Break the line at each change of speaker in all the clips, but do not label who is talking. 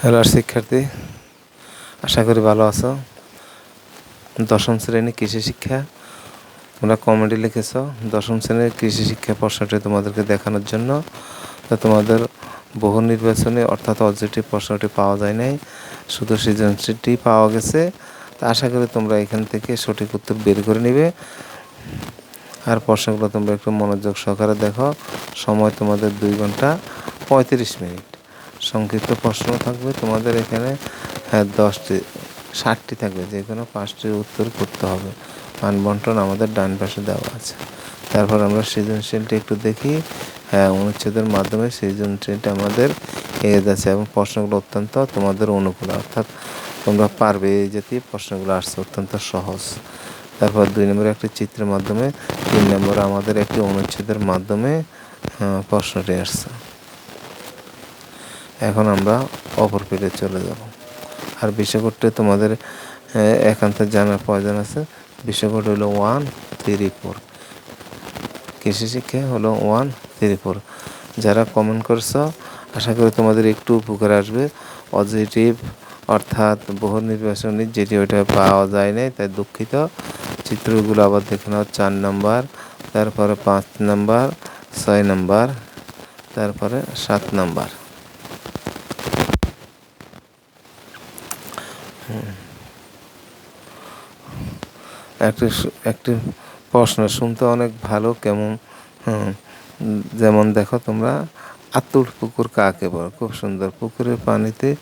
Hello শিক্ষার্থী, আশা করি ভালো আছো। দশম শ্রেণি কৃষি শিক্ষা, তোমরা কমেডি লিখেছ, দশম শ্রেণির কৃষি শিক্ষা প্রশ্নটি তোমাদেরকে দেখানোর জন্য। তোমাদের বহু নির্বাচনে অর্থাৎ অবজেক্টিভ প্রশ্নটি পাওয়া যায় নাই, শুধু সৃজনশীলটি পাওয়া গেছে। তা আশা করি তোমরা এখান থেকে সঠিক উত্তর বের করে নিবে। আর প্রশ্নগুলো তোমরা একটু মনোযোগ সহকারে দেখো। সময় তোমাদের দুই ঘণ্টা পঁয়ত্রিশ মিনিট। সংক্ষিপ্ত প্রশ্ন থাকবে। তোমাদের এখানে হ্যাঁ দশটি, ষাটটি থাকবে। যে কোনো পাঁচটির উত্তর করতে হবে। মান বন্টন আমাদের ডান পাশে দেওয়া আছে। তারপর আমরা সৃজনশীলটি একটু দেখি। হ্যাঁ অনুচ্ছেদের মাধ্যমে সৃজনশীলটা আমাদের এগিয়ে যাচ্ছে এবং প্রশ্নগুলো অত্যন্ত তোমাদের অনুকূল। অর্থাৎ তোমরা পারবে এই জাতীয় প্রশ্নগুলো আসছে অত্যন্ত সহজ। তারপর দুই নম্বরে একটি চিত্রের মাধ্যমে, তিন নম্বরে আমাদের একটি অনুচ্ছেদের মাধ্যমে প্রশ্নটি আসছে। এখন আমরা অপর পেজে চলে যাব। আর বিষয়কোডটি তোমাদের একান্ত জানার প্রয়োজন আছে। বিষয়কোড হলো ওয়ান থ্রি ফোর কৃষি শিক্ষা হলো ওয়ান থ্রি ফোর যারা কমেন্ট করছ, আশা করি তোমাদের একটু উপকার আসবে। পজিটিভ অর্থাৎ বহু নির্বাচনী যেটি ওইটা পাওয়া যায় নাই, তাই দুঃখিত। চিত্রগুলো আবার দেখে নাও, চার নাম্বার, তারপরে পাঁচ নাম্বার, ছয় নাম্বার, তারপরে সাত নাম্বার। একটি একটি প্রশ্ন শুনতে অনেক ভালো, কেমন? যেমন দেখো তোমরা আতুর পুকুর কাকে বলো? খুব সুন্দর, পুকুরের পানিতে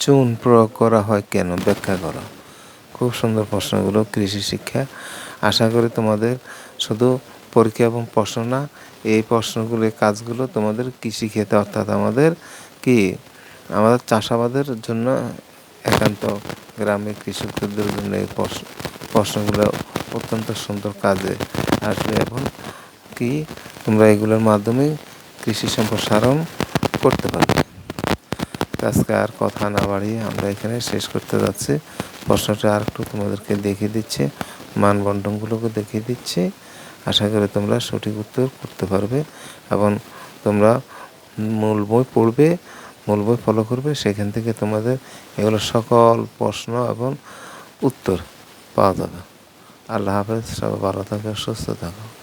চুন প্রয়োগ করা হয় কেন? ব্যাখ্যা করো। খুব সুন্দর প্রশ্নগুলো, কৃষি শিক্ষা। আশা করি তোমাদের শুধু পরীক্ষা এবং প্রশ্ন না, এই প্রশ্নগুলো কাজগুলো তোমাদের কৃষি ক্ষেত্রে, অর্থাৎ আমাদের কি? আমাদের চাষাবাদের জন্য একান্ত গ্রামে কৃষকদের জন্য এই প্রশ্নগুলো অত্যন্ত সুন্দর কাজে আসবে। এবং কি তোমরা এগুলোর মাধ্যমে কৃষি সম্প্রসারণ করতে পারবে আজকে আর কথা না বাড়িয়ে আমরা এখানে শেষ করতে যাচ্ছি। প্রশ্নটা আর একটু তোমাদেরকে দেখিয়ে দিচ্ছে, মানবন্ধনগুলোকে দেখিয়ে দিচ্ছে। আশা করি তোমরা সঠিক উত্তর করতে পারবে এবং তোমরা মূল বই পড়বে। মূল বই ফলো করবে, সেখান থেকে তোমাদের এগুলো সকল প্রশ্ন এবং উত্তর পাওয়া যাবে। আল্লাহ হাফেজ, সবাই ভালো থাকো, সুস্থ থাকো।